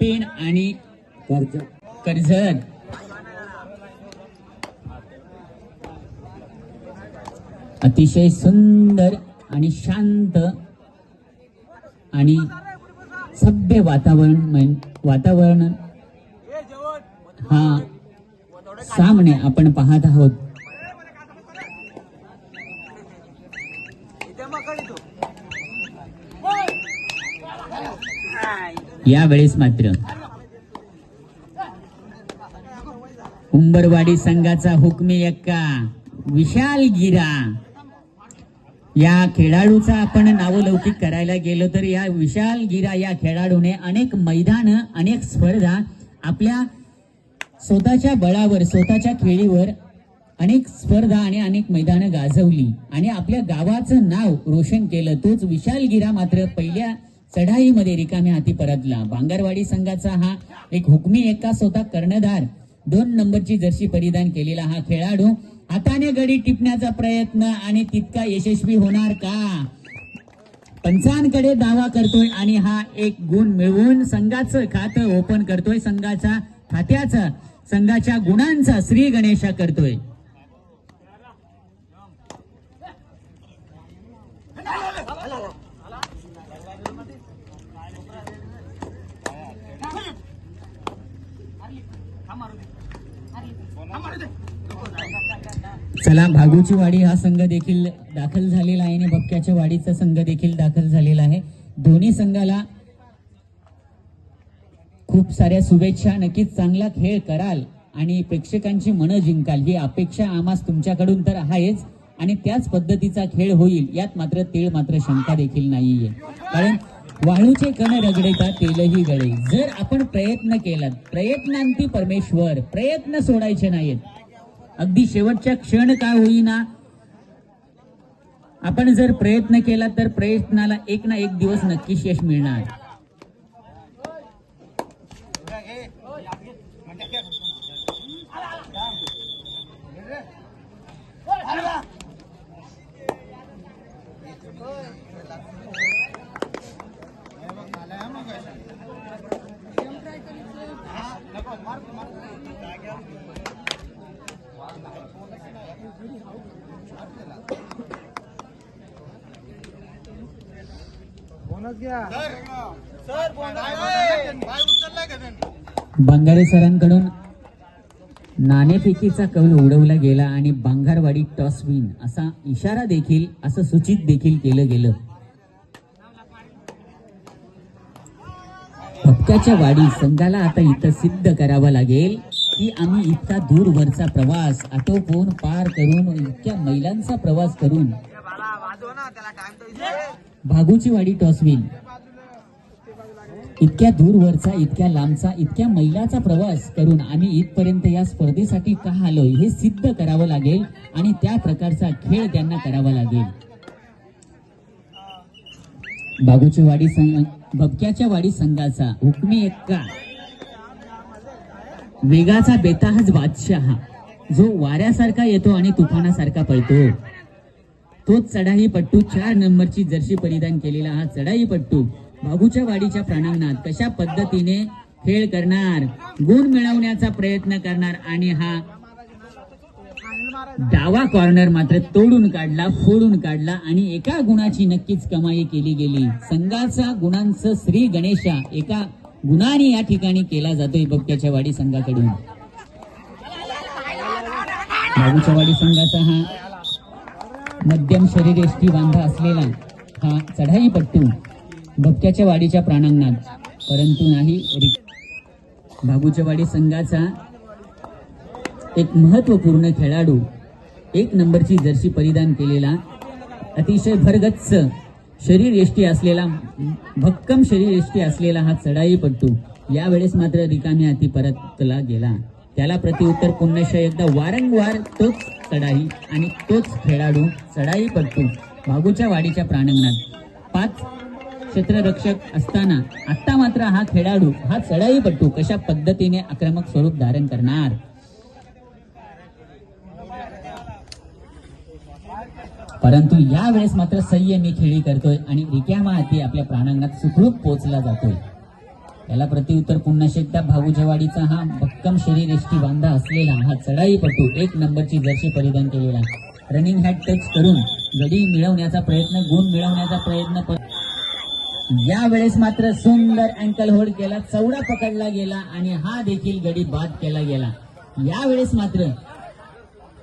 पेण आणि कर्जत अतिशय सुंदर आणि शांत आणि सभ्य वातावरण वातावरण हा सामने आपण पाहत आहोत. यावेळेस मात्र उंबरवाडी संघाचा हुकमी एक्का विशाल गिरा या खेळाडूचा आपण नावलौकिक करायला गेलो तर या विशाल गिरा या खेळाडूने अनेक मैदान अनेक स्पर्धा आपल्या स्वतःच्या बळावर स्वतःच्या खेळीवर अनेक स्पर्धा आणि अनेक मैदानं गाजवली. आणि आपल्या गावाचं नाव रोशन केलं. तोच विशाल गिरा मात्र पहिल्या चढाईमध्ये रिकाम्या हाती परतला. भांगारवाडी संघाचा हा एक हुकमी एका स्वतः कर्णधार. दोन नंबरची जर्सी परिधान केलेला हा खेळाडू. हाताने गडी टिपण्याचा प्रयत्न आणि तितका यशस्वी होणार का? पंचांकडे दावा करतोय आणि हा एक गुण मिळवून संघाचं खातं ओपन करतोय. संघाच्या खात्याचं संघाच्या गुणांचा श्री गणेशा करतोय. चला भागूची वाडी हा संघ देखील दाखल झालेला आहे आणि बक्क्याच्या वाडीचा संघ देखील दाखल झालेला आहे. दोन्ही संघाला खूप साऱ्या शुभेच्छा. नक्कीच चांगला खेळ कराल आणि प्रेक्षकांची मनं जिंकाल. ही अपेक्षा आम्हास तुमच्याकडून तर आहेच आणि त्याच पद्धतीचा खेळ होईल यात मात्र तेळ मात्र शंका देखील नाहीये. कारण वाळूचे कण रगडेता तेलही गळे. जर आपण प्रयत्न केलात प्रयत्नांती परमेश्वर प्रयत्न सोडायचे नाहीत अगदी शेवटच्या क्षण काय होईना. आपण जर प्रयत्न केला तर प्रयत्नाला एक ना एक दिवस नक्कीच यश मिळणार. बंगारे सरांकडून नाणेफेकीचा कौल उडवला गेला आणि बांगारवाडी टॉस विन असा इशारा देखील असं सूचित देखील केलं गेलं. भपक्याच्या वाडी संघाला आता इथं सिद्ध करावं लागेल. की आम्ही इतका दूरवरचा प्रवास आटोपून पार करून इतक्या मैलांचा प्रवास करून भागूची वाडी टॉसविल इतक्या दूरवरचा इतक्या लांबचा इतक्या मैलाचा प्रवास करून आम्ही इथपर्यंत या स्पर्धेसाठी का आलोय हे सिद्ध करावं लागेल आणि त्या प्रकारचा खेळ त्यांना करावा लागेल. बागूची वाडी संघ बबक्याच्या वाडी संघाचा हुकमी एक्का. वेगाचा बेताहज बादशाह. जो वाऱ्यासारखा येतो आणि तुफानासारखा पळतो. तोच चढाई पट्टू चार नंबरची जर्शी परिधान केलेला हा चढाई पट्टू. बाबूच्या वाडीच्या प्राणांगणात कशा पद्धतीने खेळ करणार गुण मिळवण्याचा प्रयत्न करणार आणि हा डावा कॉर्नर मात्र तोडून काढला फोडून काढला आणि एका गुणाची नक्कीच कमाई केली गेली. संघाचा गुणांचं श्री गणेशा एका गुणाने या ठिकाणी केला जातोय बबक्याच्या वाडी संघाकडून. बाबूच्या वाडी संघाचा हा मध्यम शरीर एष्टी बांधा असलेला हा चढाई पट्टू बबक्याच्या वाडीच्या प्राणांगणात परंतु नाही रि- वाडी संघाचा एक महत्त्वपूर्ण खेळाडू एक नंबरची जर्सी परिधान केलेला अतिशय भरगच्च शरीर एष्टी असलेला भक्कम शरीर एष्टी असलेला हा चढाई पडतो यावेळेस मात्र रिकामी हाती परतला गेला. त्याला प्रतिउत्तर पुनश एकदा वारंवार तोच चढाई आणि तोच खेळाडू चढाई पडतो भागूच्या वाडीच्या प्राणंगणात पाच क्षेत्ररक्षक असताना आत्ता मात्र हा खेळाडू हा चढाई पडतो कशा पद्धतीने आक्रमक स्वरूप धारण करणार? परंतु यावेळेस मात्र संयमी खेळी करतोय आणि रिक्यामा हाती आपल्या प्राणांगणात सुखरूप पोचला जातोय. त्याला प्रतिउत्तर पुन्हा भाऊ जवाडीचा हा भक्कम शरीर एष्टी बांधा असलेला हा चढाईपटू एक नंबरची जर्सी परिधान केलेला. रनिंग हॅट टच करून गडी मिळवण्याचा प्रयत्न गुण मिळवण्याचा प्रयत्न यावेळेस मात्र सुंदर अँकल होल्ड केला चौडा पकडला गेला आणि हा देखील गडी बाद केला गेला. यावेळेस मात्र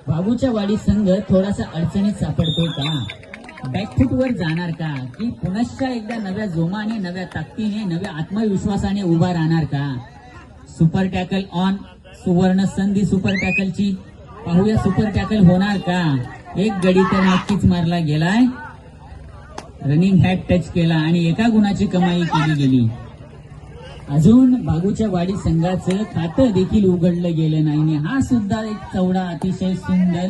बाबूच्या वाडी संघ थोडासा अडचणीत सापडतोय का? बॅकफूट वर जाणार का? की पुनश्च एकदा नव्या जोमाने नव्या ताकदीने नव्या आत्मविश्वासाने उभा राहणार का? सुपर टॅकल ऑन सुवर्ण संधी सुपर टॅकलची पाहूया सुपर टॅकल होणार का? एक गडी तर नक्कीच मारला गेलाय. रनिंग हॅट टच केला आणि एका गुणाची कमाई केली गेली. अजून बागूच्या वाडी संघाचं खातं देखील उघडलं गेलं नाही आणि हा सुद्धा एक चौडा अतिशय सुंदर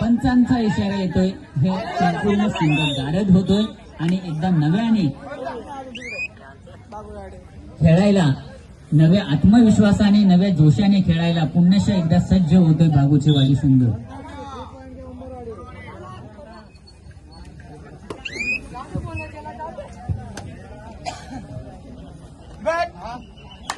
पंचांचा इशारा येतोय. हे संपूर्ण सुंदर गारद होतोय आणि एकदा नव्याने खेळायला नव्या आत्मविश्वासाने नव्या जोशाने खेळायला पुन्हा एकदा सज्ज होतोय बागूचे वाडी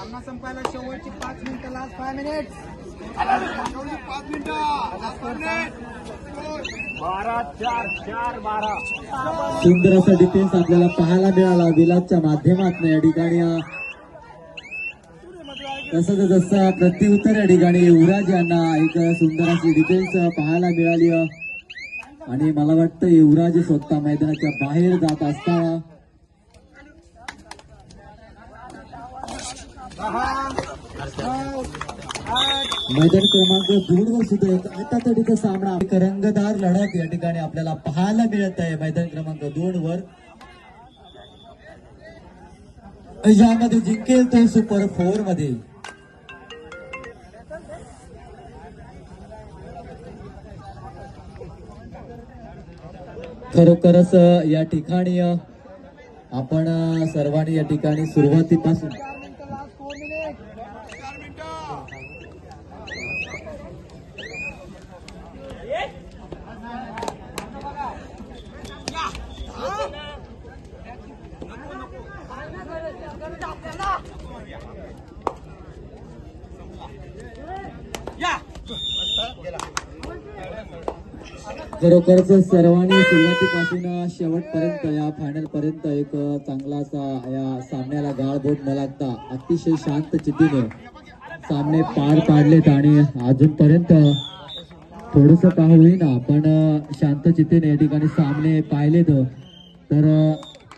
सामना संपायला शेवटची पाच मिनिटं लास्ट फाय मिनिट. पाच बारा चार चार बारा. सुंदर असा डिफेन्स आपल्याला पाहायला मिळाला. विलासच्या माध्यमातून या ठिकाणी तसं जसं प्रत्युत्तर या ठिकाणी युवराज यांना एक सुंदर अशी डिफेन्स पाहायला मिळाली. आणि मला वाटतं युवराज स्वतः मैदानाच्या बाहेर जात असताना मैदान क्रमांक दोन वर सुद्धा एक आटातडीचा सामना. एक रंगदार लढत या ठिकाणी आपल्याला पाहायला मिळत आहे. मैदान क्रमांक दोन वर. यामध्ये जिंकेल तो सुपर फोरमध्ये खरोखरच या ठिकाणी आपण सर्वांनी या ठिकाणी सुरुवातीपासून चार मिनिटं लास्ट फोर मिनिट खरोखरच सर्वांनी सुरुवातीपासून शेवटपर्यंत या फायनल पर्यंत एक चांगला असा या सामन्याला गाळबोट न लागता अतिशय शांत चितीने सामने पार पाडलेत आणि अजूनपर्यंत थोडस का होईना पण शांत चित्तेने या ठिकाणी सामने पाहिलेत. तर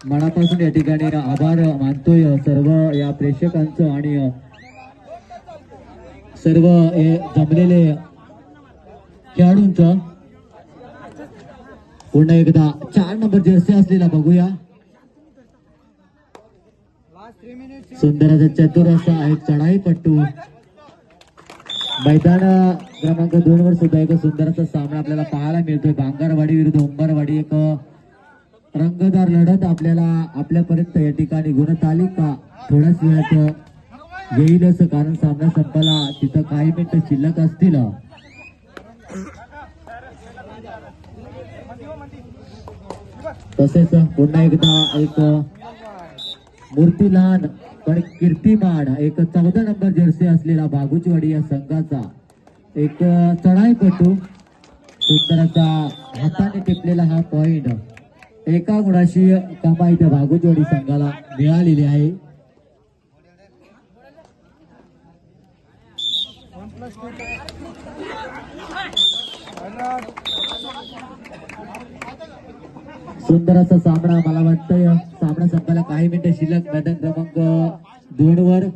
मनापासून या ठिकाणी आभार मानतोय सर्व या प्रेक्षकांचं आणि सर्व हे जमलेले खेळाडूंचं. पुन्हा एकदा चार नंबर जर्सी असलेला बघूया. सुंदराचा चतुर असा एक चढाई पट्टू मैदान क्रमांक दोन वर सुद्धा एक सुंदर असा सामना आपल्याला पाहायला मिळतोय. भांगारवाडी विरुद्ध उंबरवाडी एक रंगदार लढत आपल्याला आपल्यापर्यंत या ठिकाणी गुणतालिका थोड्याच वेळात असं कारण सामना संपला. तिथं काही मिनिटं शिल्लक असतील. तसेच पुन्हा एकदा एक मूर्ती लहान पण कीर्तिमान एक चौदा नंबर जर्सी असलेला बागुचवाडी या संघाचा एक चढाईपटू सुंदराचा हाताने टिपलेला हा पॉइंट एका गुणाशी कमाई त्या बागुचवाडी संघाला मिळालेली आहे Thank you. सुंदर असा सामना मला वाटतंय. सामना संपायला काही मिनिटं शिल्लक. मैदान क्रमांक दोन वर.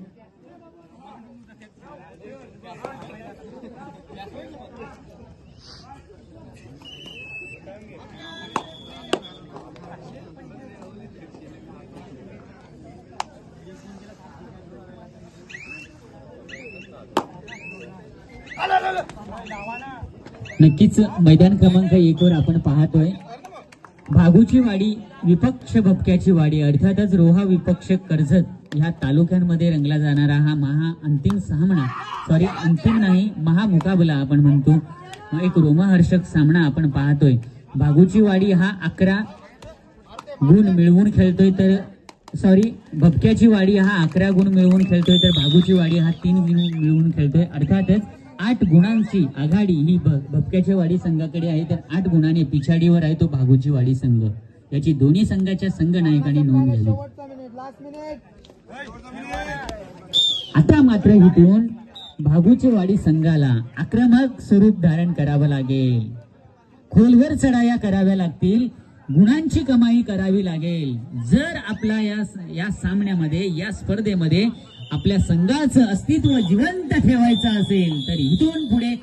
नक्कीच मैदान क्रमांक एक वर आपण पाहतोय. भागूची वाडी विपक्ष भपक्याची वाडी अर्थातच रोहा विपक्ष कर्जत ह्या तालुक्यांमध्ये रंगला जाणारा हा महा अंतिम सामना. सॉरी अंतिम नाही महामुकाबला आपण म्हणतो. एक रोमहर्षक सामना आपण पाहतोय. भागूची वाडी हा अकरा गुण मिळवून खेळतोय तर सॉरी भपक्याची वाडी हा अकरा गुण मिळवून खेळतोय तर भागूची वाडी हा तीन गुण मिळवून खेळतोय. अर्थातच आठ गुणांची आघाडी ही भपक्याच्या वाडी संघाकडे आहे तर आठ गुणाने पिछाडीवर आहे तो भागूची वाडी संघ. याची दोन्ही संघाच्या संघ नायकांनी नोंद घ्यावी. आता मात्र इथून भागूची वाडी संघाला आक्रमक स्वरूप धारण करावं लागेल. खोलवर चढाया कराव्या लागतील गुणांची कमाई करावी लागेल. जर आपला या या सामन्यामध्ये या स्पर्धेमध्ये आपल्या संघाचं अस्तित्व जिवंत ठेवायचं असेल तर इथून पुढे